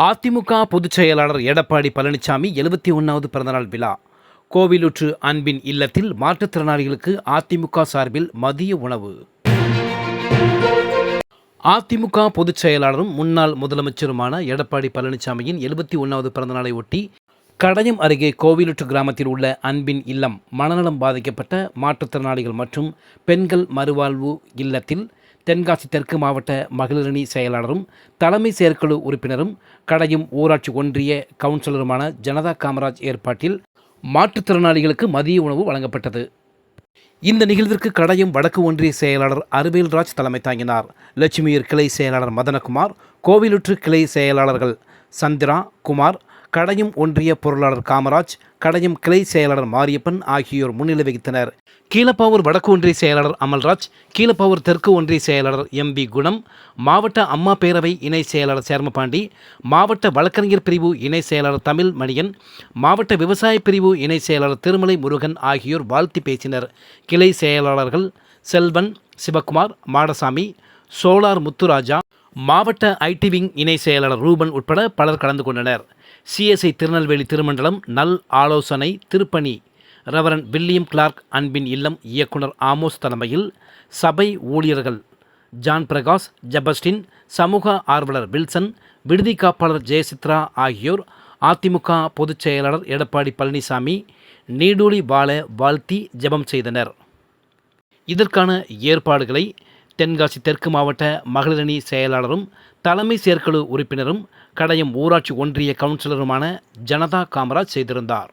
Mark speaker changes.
Speaker 1: அதிமுக பொதுச் செயலாளர் எடப்பாடி பழனிசாமி எழுபத்தி ஒன்றாவது பிறந்தநாள் விழா. கோவிலுற்று அன்பின் இல்லத்தில் மாற்றுத்திறனாளிகளுக்கு அதிமுக சார்பில் மதிய உணவு. அதிமுக பொதுச் செயலாளரும் முன்னாள் முதலமைச்சருமான எடப்பாடி பழனிசாமியின் எழுபத்தி ஒன்றாவது பிறந்தநாளை ஒட்டி கடையம் அருகே கோவிலுற்று கிராமத்தில் உள்ள அன்பின் இல்லம் மனநலம் பாதிக்கப்பட்ட மாற்றுத்திறனாளிகள் மற்றும் பெண்கள் மறுவாழ்வு இல்லத்தில் தென்காசி தெற்கு மாவட்ட மகளிரணி செயலாளரும் தலைமை செயற்குழு உறுப்பினரும் கடையும் ஊராட்சி ஒன்றிய கவுன்சிலருமான ஜனதா காமராஜ் ஏற்பாட்டில் மாற்றுத்திறனாளிகளுக்கு மதிய உணவு வழங்கப்பட்டது. இந்த நிகழ்விற்கு கடையும் வடக்கு ஒன்றிய செயலாளர் அருவேல்ராஜ் தலைமை தாங்கினார். லட்சுமியூர் கிளை செயலாளர் மதனகுமார் கோவிலுற்று கிளை செயலாளர்கள் சந்திரா குமார் கடையும் ஒன்றிய பொருளாளர் காமராஜ் கடையும் கிளை செயலாளர் மாரியப்பன் ஆகியோர் முன்னிலை வகித்தனர். கீழப்பாவூர் வடக்கு ஒன்றிய செயலாளர் அமல்ராஜ் கீழப்பாவூர் தெற்கு ஒன்றிய செயலாளர் எம் வி குணம் மாவட்ட அம்மா பேரவை இணை செயலாளர் சேர்மபாண்டி மாவட்ட வழக்கறிஞர் பிரிவு இணை செயலாளர் தமிழ் மணியன் மாவட்ட விவசாய பிரிவு இணை செயலாளர் திருமலை முருகன் ஆகியோர் வாழ்த்தி பேசினர். கிளை செயலாளர்கள் செல்வன் சிவகுமார் மாடசாமி சோலார் முத்துராஜா மாவட்ட ஐடி விங் இணை செயலாளர் ரூபன் உட்பட பலர் கலந்து கொண்டனர். சிஎஸ்ஐ திருநெல்வேலி திருமண்டலம் நல் ஆலோசனை திருப்பணி. ரெவரன் வில்லியம் கிளார்க் அன்பின் இல்லம் இயக்குனர் ஆமோஸ் தலைமையில் சபை ஊழியர்கள் ஜான் பிரகாஷ் ஜபஸ்டின் சமூக ஆர்வலர் வில்சன் விடுதி காப்பாளர் ஜெயசித்ரா ஆகியோர் அதிமுக பொதுச் செயலாளர் எடப்பாடி பழனிசாமி நீடூழி வாழ வாழ்த்தி ஜெபம் செய்தனர். இதற்கான ஏற்பாடுகளை தென்காசி தெற்கு மாவட்ட மகளிரணி செயலாளரும் தலைமை செயற்குழு உறுப்பினரும் கடையம் ஊராட்சி ஒன்றிய கவுன்சிலருமான ஜனதா காமராஜ் செய்திருந்தார்.